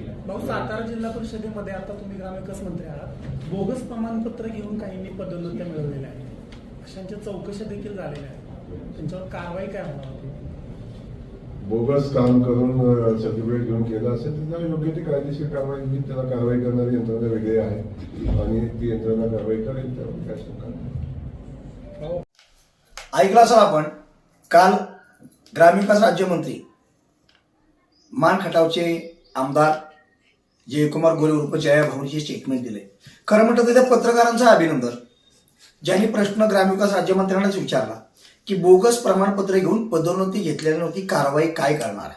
दिला. भाऊ सातारा जिल्हा परिषदेमध्ये आता तुम्ही ग्रामविकास मंत्री आहात. बोगस प्रमाणपत्र घेऊन काहींनी पदोन्नत्या मिळवलेल्या आहेत. अशांच्या चौकशा देखील झालेल्या आहेत. त्यांच्यावर कारवाई काय होणार होती? बोगस काम करून सर्टिफिकेट घेऊन केलं असेल तर त्याला योग्य ती कायदेशीर कारवाई होईल त्याला कारवाई करणारी यंत्रणा वेगळी आहे. आणि ती यंत्रणा कारवाई करेल त्यावर काय शंका नाही. ऐकला असाल आपण काल ग्रामविकास राज्यमंत्री मान खटावचे आमदार जयकुमार गोरे उर्फ जया भाऊनीचे स्टेटमेंट दिले खरं म्हटलं तर त्या पत्रकारांचं अभिनंदन. ज्यांनी प्रश्न ग्रामविकास राज्यमंत्र्यांनाच विचारला की बोगस प्रमाणपत्र घेऊन पदोन्नती घेतलेली नव्हती कारवाई काय करणार?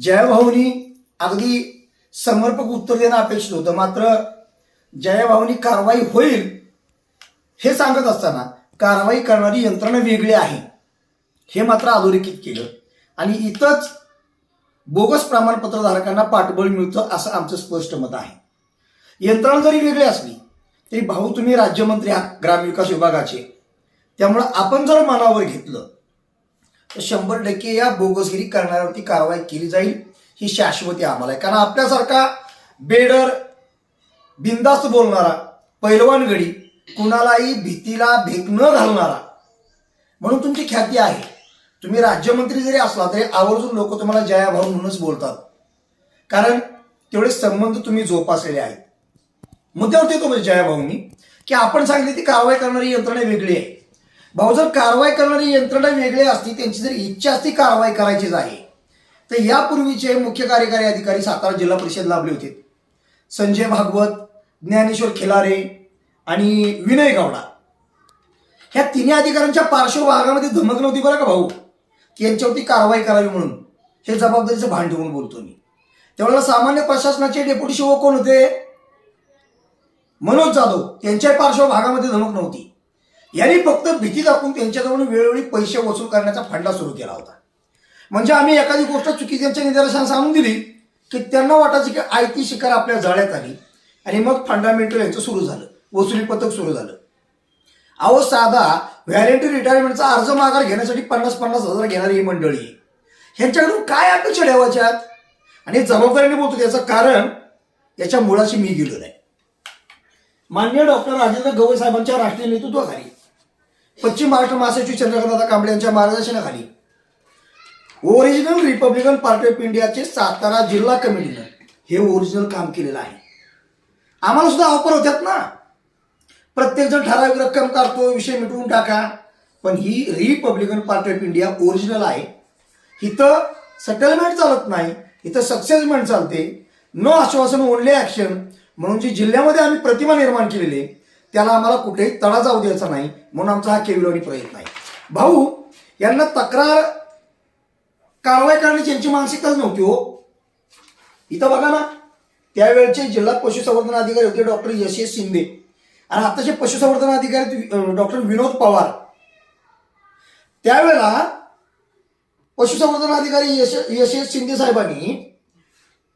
जयभाऊनी अगदी समर्पक उत्तर देणं अपेक्षित होतं मात्र जयभाऊनी कारवाई होईल हे सांगत असताना कारवाई करणारी यंत्रणा वेगळी आहे. हे मात्र अधोरेखित केलं. आणि इथंच बोगस प्रमाणपत्रधारकांना पाठबळ मिळतं असं आमचं स्पष्ट मत आहे. यंत्रणा जरी वेगळी असली तरी भाऊ तुम्ही राज्यमंत्री आहात ग्रामविकास विभागाचे. त्यामुळं आपण जर मनावर घेतलं तर शंभर टक्के या बोगसगिरी करणाऱ्यावरती कारवाई केली जाईल ही शाश्वती आम्हाला आहे. कारण आपल्यासारखा बेडर बिंदास्त बोलणारा पैलवानगडी कुणालाही भीतीला भेक न घालणारा म्हणून तुमची ख्याती आहे. तुम्ही राज्यमंत्री जरी असला तरी आवर्जून लोक तुम्हाला जया भाऊ म्हणूनच बोलतात. कारण तेवढे संबंध तुम्ही जोपासलेले आहेत. मुद्द्यावर येतो म्हणजे जयाभाऊंनी की आपण सांगितले ती कारवाई करणारी यंत्रणा वेगळी आहे. भाऊ जर कारवाई करणारी यंत्रणा वेगळी असती त्यांची जर इच्छा असती कारवाई करायचीच आहे तर यापूर्वीचे मुख्य कार्यकारी अधिकारी सातारा जिल्हा परिषद लाभले होते. संजय भागवत ज्ञानेश्वर खिलारे आणि विनय गावडा. ह्या तिन्ही अधिकाऱ्यांच्या पार्श्वभागामध्ये धमक नव्हती बरं का भाऊ? की यांच्यावरती कारवाई करावी म्हणून. हे जबाबदारीचं भान ठेवून बोलतो मी. त्यावेळेला सामान्य प्रशासनाचे डेप्युटी शिव कोण होते? मनोज जाधव. त्यांच्या पार्श्वभागामध्ये धमक नव्हती. यांनी फक्त भीती दाखवून त्यांच्याजवळून वेळोवेळी पैसे वसूल करण्याचा फंडा सुरू केला होता. म्हणजे आम्ही एखादी गोष्ट चुकी त्यांच्या निदर्शनास आणून दिली की त्यांना वाटायचं की आयती शिकार आपल्या जाळ्यात आली आणि मग फंडामेंटल यांचं सुरू झालं. वसुली पथक सुरू झालं. अहो साधा व्हॅलेंटी रिटायरमेंटचा अर्ज माघार घेण्यासाठी पन्नास पन्नास हजार घेणारी ही मंडळी. ह्यांच्याकडून काय अपेक्षा ठेवायच्यात? आणि जबाबदारीने बोलतो त्याचं कारण याच्या मुळाशी मी गेलो नाही. मान्य डॉक्टर राजेंद्र गवई साहेबांच्या राष्ट्रीय नेतृत्वाखाली पश्चिम महाराष्ट्र महासचिव चंद्रकांतदादा कांबळे यांच्या मार्गदर्शनाखाली ओरिजिनल रिपब्लिकन पार्टी ऑफ इंडियाचे सातारा जिल्हा कमिटीनं हे ओरिजिनल काम केलेलं आहे. आम्हाला सुद्धा ऑफर होत्यात ना? प्रत्येकजण ठराविक रक्कम काढतो विषय मिटवून टाका. पण ही Republican Party of India original आहे. इथं सेटलमेंट चालत नाही इथं सक्सेसमेंट चालते. नो आश्वासन ओनले ॲक्शन म्हणून जी जिल्ह्यामध्ये आम्ही प्रतिमा निर्माण केलेली आहे त्याला आम्हाला कुठेही तडा जाऊ द्यायचा नाही म्हणून आमचा हा केविलवाणी प्रयत्न आहे. भाऊ यांना तक्रार कारवाई करण्याची यांची मानसिकताच नव्हती हो. इथं बघा ना त्यावेळचे जिल्हा पशुसंवर्धन अधिकारी होते डॉक्टर यशेश शिंदे. आणि आताचे पशुसंवर्धन अधिकारी डॉक्टर विनोद पवार. त्यावेळेला पशुसंवर्धन अधिकारी यश यशेश शिंदे साहेबांनी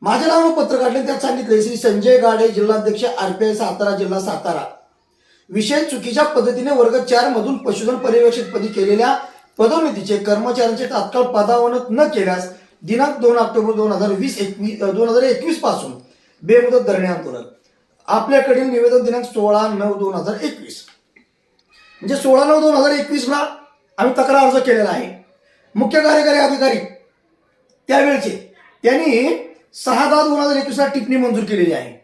माझ्या नावानं पत्र काढले त्यात सांगितले श्री संजय गाडे जिल्हाध्यक्ष आरपीआय सातारा जिल्हा सातारा. विषय चुकीच्या पद्धतीने वर्ग चार मधून पशुधन पर्यवेक्षक पदी केलेल्या पदोन्नतीचे कर्मचाऱ्यांचे तात्काळ पदावनत न केल्यास दिनांक दोन ऑक्टोबर दोन हजार वीस एकवीस दोन हजार एकवीसपासून बेमुदत धरणे आंदोलन. आपल्याकडील निवेदन दिनांक सोळा नऊ दोन हजार एकवीस. म्हणजे सोळा नऊ दोन हजार एकवीसला आम्ही तक्रार अर्ज केलेला आहे. मुख्य कार्यकारी अधिकारी त्यावेळचे त्यांनी सहा दहा दोन हजार एकवीसला टिप्पणी मंजूर केलेली आहे.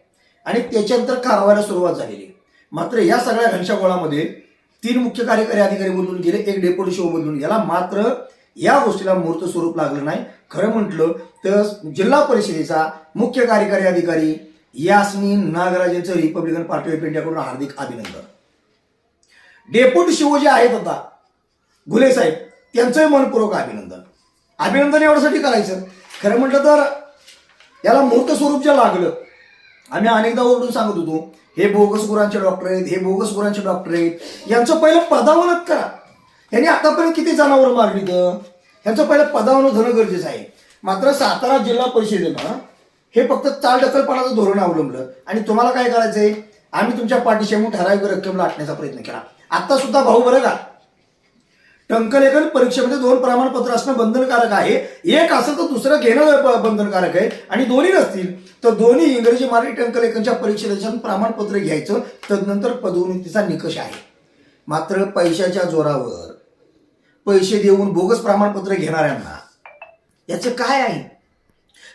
आणि त्याच्यानंतर कारवाईला सुरुवात झालेली मात्र या सगळ्या घनशागोळामध्ये तीन मुख्य कार्यकारी अधिकारी बदलून गेले एक डेप्युटी शो बदलून गेला. मात्र या गोष्टीला मूर्त स्वरूप लागलं नाही. खरं म्हटलं तर जिल्हा परिषदेचा मुख्य कार्यकारी अधिकारी यास्मिन नागराजेंचं रिपब्लिकन पार्टी ऑफ इंडियाकडून हार्दिक अभिनंदन. डेप्युटी शिव जे आहेत आता. घुले साहेब त्यांचंही मनपूर्वक अभिनंदन. अभिनंदन एवढ्यासाठी करायचं. खरं म्हटलं तर याला मूर्त स्वरूप जे लागलं आम्ही अनेकदा ओरडून सांगत होतो हे बोगस गुरांचे डॉक्टर आहेत हे बोगस गुरांचे डॉक्टर आहेत यांचं पहिलं पदावनत करा. यांनी आतापर्यंत किती जनावरं मारली तर यांचं पहिलं पदावनं होणं गरजेचं आहे. मात्र सातारा जिल्हा परिषदेनं हे फक्त चालढकलपणाचं धोरण अवलंबलं. आणि तुम्हाला काय करायचंय? आम्ही तुमच्या पाठीशी म्हणून ठराविक रक्कम लाटण्याचा प्रयत्न केला. आता सुद्धा भाऊ बरं का? टंकलेखन परीक्षेमध्ये दोन प्रमाणपत्र असणं बंधनकारक आहे. एक असेल तर दुसरं घेणं बंधनकारक आहे. आणि दोन्ही नसतील तर दोन्ही इंग्रजी मराठी टंकलेखनच्या परीक्षेच्या प्रमाणपत्र घ्यायचं तदनंतर पदोन्नतीचा निकष आहे. मात्र पैशाच्या जोरावर पैसे देऊन बोगस प्रमाणपत्र घेणाऱ्यांना याचं काय आहे?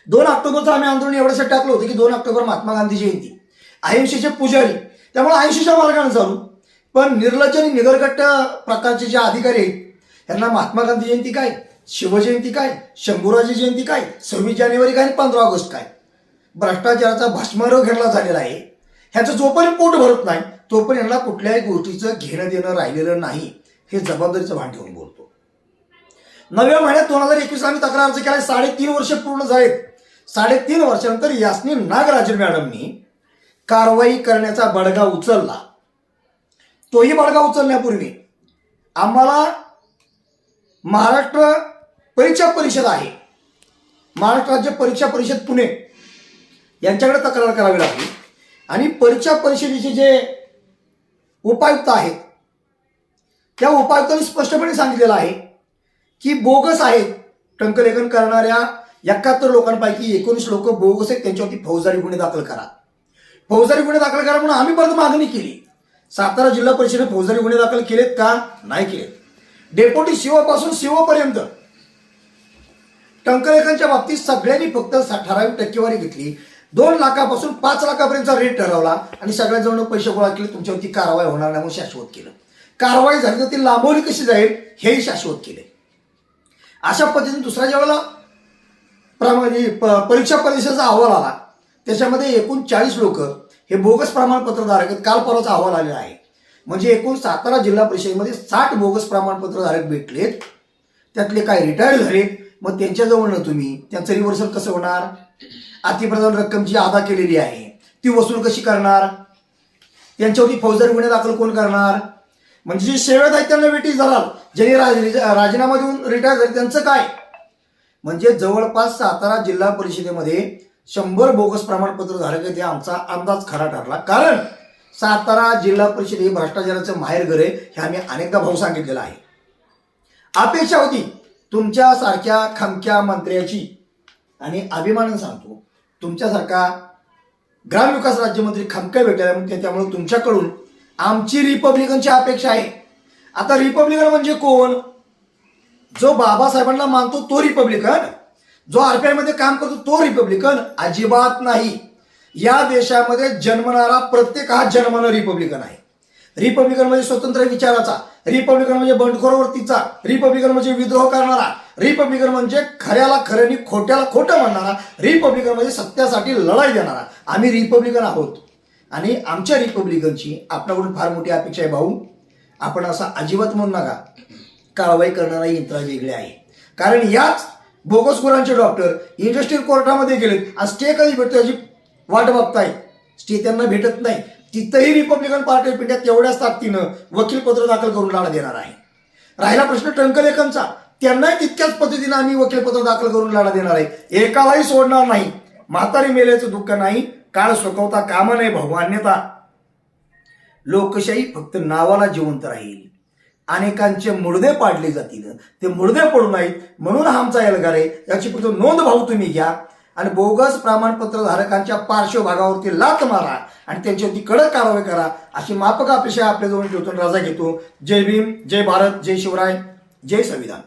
दोन ऑक्टोबरचं आम्ही आंदोलन एवढ्यासाठी टाकलं होतं की दोन ऑक्टोबर महात्मा गांधी जयंती अहिंसेचे पुजारी. त्यामुळे अहिंसेच्या मार्गाने चालू. पण निर्लज्ज आणि निगरगट्ट प्रकारचे जे अधिकारी आहेत यांना महात्मा गांधी जयंती काय? शिवजयंती काय? शंभूराजी जयंती काय? सव्वीस जानेवारी काय? आणि पंधरा ऑगस्ट काय? भ्रष्टाचाराचा भस्मारोग घेरला झालेला आहे. ह्याचं जोपर्यंत पोट भरत नाही तोपर्यंत यांना कुठल्याही गोष्टीचं घेणं देणं राहिलेलं नाही. हे जबाबदारीचं भान ठेवून बोलतो. नव्या महिन्यात दोन हजार एकवीस आम्ही तक्रार अर्ज केला. साडेतीन वर्ष पूर्ण झालेत. साडेतीन वर्षानंतर यास्नी नागराजन मॅडमनी कारवाई करण्याचा बडगा उचलला. तोही बडगा उचलण्यापूर्वी आम्हाला महाराष्ट्र परीक्षा परिषद आहे. महाराष्ट्र राज्य परीक्षा परिषद पुणे यांच्याकडे तक्रार करावी लागली. आणि परीक्षा परिषदेचे जे उपायुक्त आहेत त्या उपायुक्तांनी स्पष्टपणे सांगितलेलं आहे की बोगस आहेत टंकलेखन करणाऱ्या एकाहत्तर लोकांपैकी एकोणीस लोक बोगस आहेत त्यांच्यावरती फौजदारी गुन्हे दाखल करा. फौजदारी गुन्हे दाखल करा म्हणून आम्ही परत मागणी केली. सातारा जिल्हा परिषदेने फौजदारी गुन्हे दाखल केलेत का? नाही केलेत. डेपोटी शिवापासून शिवपर्यंत. टंकलेखांच्या बाबतीत सगळ्यांनी फक्त ठराविक टक्केवारी घेतली. दोन लाखापासून पाच लाखापर्यंतचा रेट ठरवला आणि सगळ्याजवळ पैसे गोळा केले. तुमच्यावरती कारवाई होणार नाही म्हणून शाश्वत केलं. कारवाई झाली तर ती लांबवली कशी जाईल? हेही शाश्वत केले. अशा पद्धतीने दुसऱ्या ज्या वेळेला परीक्षा परिषदेचा अहवाल आला. त्याच्यामध्ये एकूण चाळीस लोक हे बोगस प्रमाणपत्रधारक आहेत. काल परवाचा अहवाल आलेला आहे. म्हणजे एकूण सातारा जिल्हा परिषदेमध्ये साठ बोगस प्रमाणपत्रधारक भेटलेत. त्यातले काय रिटायर्ड झालेत. मग त्यांच्याजवळनं तुम्ही त्यांचं रिव्हर्सल कसं होणार? अतिप्रधान रक्कम जी अदा केलेली आहे ती वसूल कशी करणार? त्यांच्यावरती फौजदारी गुन्हे दाखल कोण करणार? म्हणजे जे सेवेत आहेत त्यांना वेटीस धराल ज्यांनी राज- राजीनामा देऊन रिटायर झाले त्यांचं काय? म्हणजे जवळपास सातारा जिल्हा परिषदेमध्ये शंभर बोगस प्रमाणपत्र झालं की ते आमचा अंदाज खरा ठरला. कारण सातारा जिल्हा परिषद हे भ्रष्टाचाराचं माहेरघर आहे हे आम्ही अनेकदा भाऊ सांगितलेलं आहे. अपेक्षा होती तुमच्यासारख्या खमक्या मंत्र्याची. आणि अभिमानानं सांगतो तुमच्यासारखा ग्रामविकास राज्यमंत्री खमक्या भेटलेला म्हणून त्यामुळे तुमच्याकडून आमची रिपब्लिकनची अपेक्षा आहे. आता रिपब्लिकन म्हणजे कोण? जो बाबासाहेबांना मानतो तो रिपब्लिकन. जो आरपीआयमध्ये काम करतो तो रिपब्लिकन. अजिबात नाही. या देशामध्ये जन्मणारा प्रत्येक हा जन्मानं रिपब्लिकन आहे. रिपब्लिकन म्हणजे स्वतंत्र विचाराचा. रिपब्लिकन म्हणजे बंडखोरावरतीचा. रिपब्लिकन म्हणजे विद्रोह करणारा. रिपब्लिकन म्हणजे खऱ्याला खऱ्यानी खोट्याला खोटं म्हणणारा. रिपब्लिकन म्हणजे सत्यासाठी लढाई देणारा. आम्ही रिपब्लिकन आहोत. आणि आमच्या रिपब्लिकनची आपल्याकडून फार मोठी अपेक्षा आहे भाऊ. आपण असं अजिबात म्हणू नका. कारवाई करणारा यंत्र वेगळे आहे. कारण याच बोगस गुरांचे डॉक्टर इंडस्ट्रियल कोर्टामध्ये गेलेत. आणि स्टे कधी भेटतो याची वाट बघताय स्टे त्यांना भेटत नाही. तिथंही रिपब्लिकन पार्टी ऑफ इंडिया तेवढ्याच ताकदीनं वकीलपत्र दाखल करून लढा देणार आहे. राहिला प्रश्न टंकलेखनचा. त्यांनाही तितक्याच पद्धतीनं आम्ही वकीलपत्र दाखल करून लढा देणार आहे. एकालाही सोडणार नाही. म्हातारी मेल्याचं दुःख नाही. काळ सुकवता कामा नाही भाऊ अन्यथा. लोकशाही फक्त नावाला जिवंत राहील. अनेकांचे मुडदे पाडले जातील. ते मुडदे पडू नाहीत म्हणून हा आमचा एल्गार आहे याची फक्त नोंद भाऊ तुम्ही घ्या. आणि बोगस प्रमाणपत्र धारकांच्या पार्श्वभागावरती लात मारा आणि त्यांच्यावरती कडक कारवाई करा अशी मापक अपेक्षा आपल्याजवळ ठेवतो राजा घेतो. जय भीम जय भारत जय शिवराय जय संविधान.